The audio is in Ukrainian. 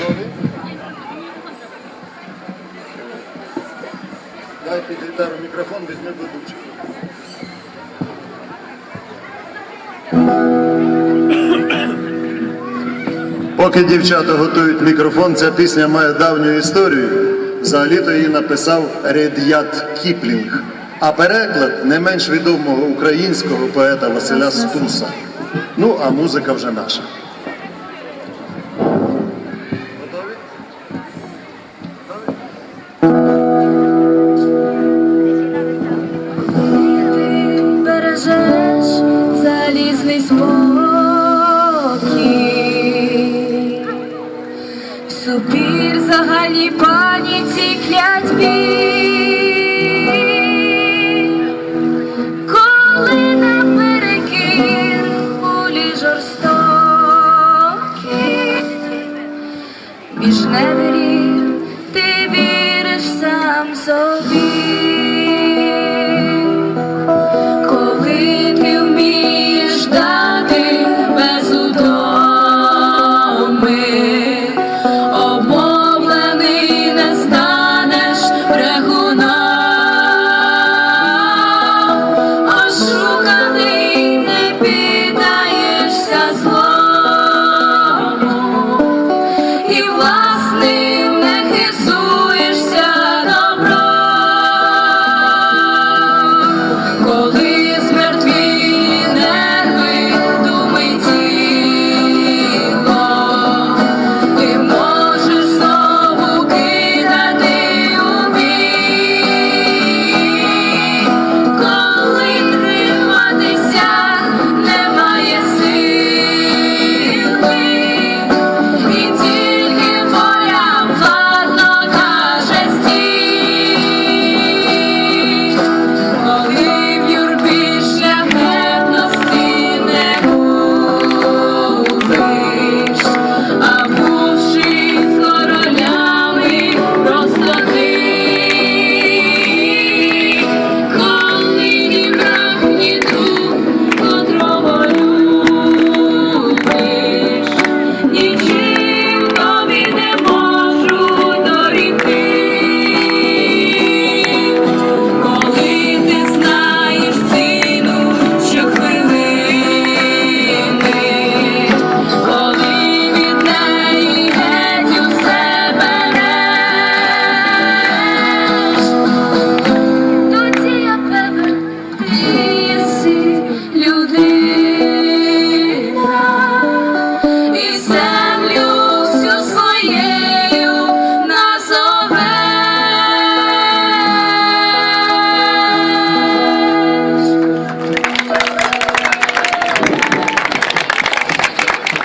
Готові? Дай під гітару мікрофон, візьми ведучий. Поки дівчата готують мікрофон, ця пісня має давню історію. Взагалі-то її написав Ред'ят Кіплінг, а переклад не менш відомого українського поета Василя Стуса. Ну, а музика вже наша. Загальній паніці клятьбі, коли наперекір кулі жорстокі, між неверів ти і власний.